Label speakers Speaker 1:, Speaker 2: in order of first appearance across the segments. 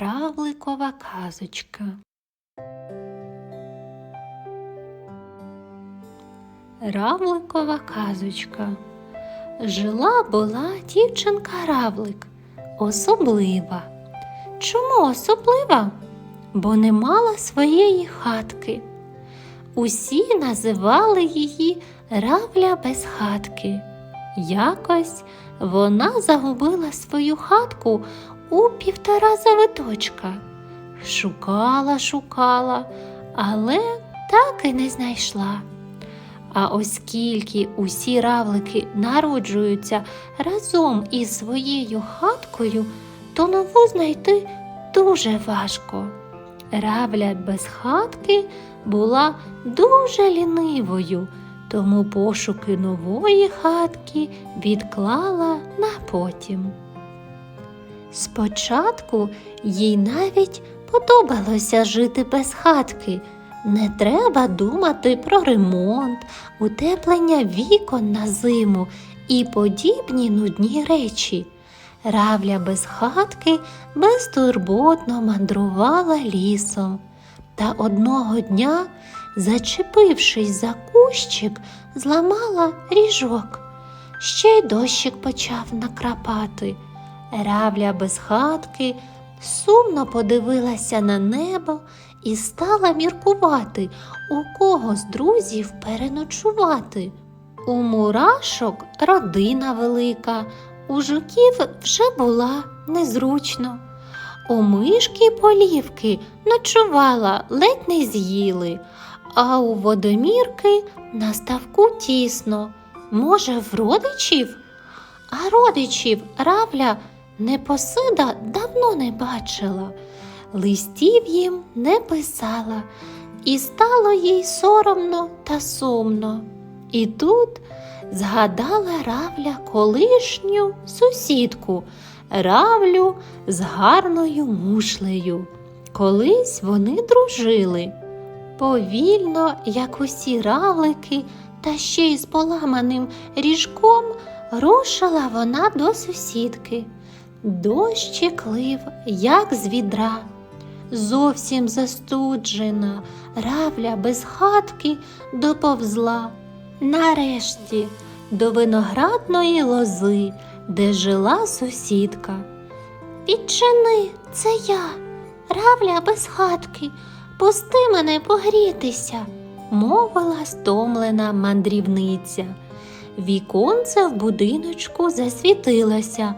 Speaker 1: Равликова казочка. Равликова казочка. Жила була дівчинка Равлик, особлива. Чому особлива? Бо не мала своєї хатки. Усі називали її Равля без хатки. Якось вона загубила свою хатку у півтора завиточка. Шукала, шукала, але так і не знайшла. А оскільки усі равлики народжуються разом із своєю хаткою, то нову знайти дуже важко. Равля без хатки була дуже лінивою, тому пошуки нової хатки відклала на потім. Спочатку їй навіть подобалося жити без хатки. Не треба думати про ремонт, утеплення вікон на зиму і подібні нудні речі. Равля без хатки безтурботно мандрувала лісом. Та одного дня, зачепившись за кущик, зламала ріжок. Ще й дощик почав накрапати. Равля без хатки сумно подивилася на небо і стала міркувати, у кого з друзів переночувати. У мурашок родина велика, у жуків вже була незручно. У мишки полівки ночувала, ледь не з'їли, а у водомірки на ставку тісно. Може, в родичів? А родичів равля Непосида давно не бачила, листів їм не писала, і стало їй соромно та сумно. І тут згадала равля колишню сусідку, равлю з гарною мушлею. Колись вони дружили. Повільно, як усі равлики, та ще й з поламаним ріжком, рушила вона до сусідки. Дощик лив, як з відра, зовсім застуджена, равля без хатки доповзла. Нарешті до виноградної лози, де жила сусідка. Відчини, це я, равля без хатки, пусти мене погрітися, мовила стомлена мандрівниця. Віконце в будиночку засвітилося.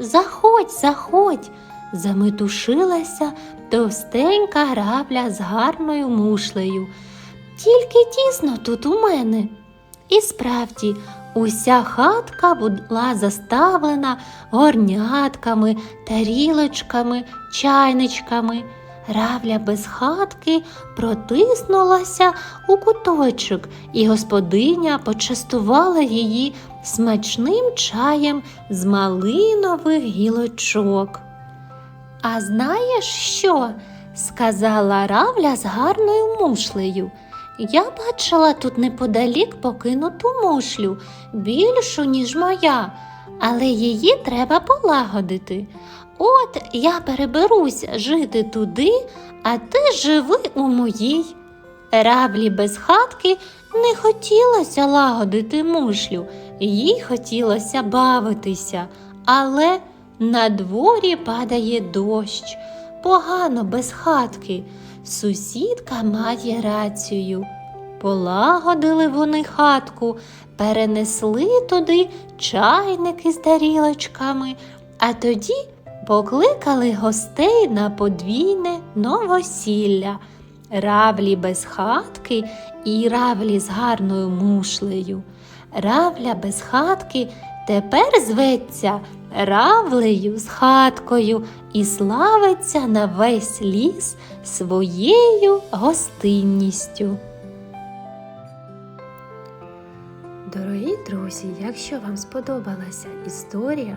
Speaker 1: Заходь, заходь, заметушилася товстенька грабля з гарною мушлею. Тільки тісно тут у мене. І справді, уся хатка була заставлена горнятками, тарілочками, чайничками. Равля без хатки протиснулася у куточок, і господиня почастувала її смачним чаєм з малинових гілочок. А знаєш що? сказала Равля з гарною мушлею. Я бачила тут неподалік покинуту мушлю, більшу, ніж моя, але її треба полагодити. От я переберуся жити туди, а ти живи у моїй. Равлі без хатки не хотілося лагодити мушлю, їй хотілося бавитися, але на дворі падає дощ, погано без хатки. Сусідка має рацію. Полагодили вони хатку, перенесли туди чайники з тарілочками, а тоді покликали гостей на подвійне новосілля, равлі без хатки і равлі з гарною мушлею. Равля без хатки тепер зветься равлею з хаткою і славиться на весь ліс своєю гостинністю. Дорогі друзі, якщо вам сподобалася історія,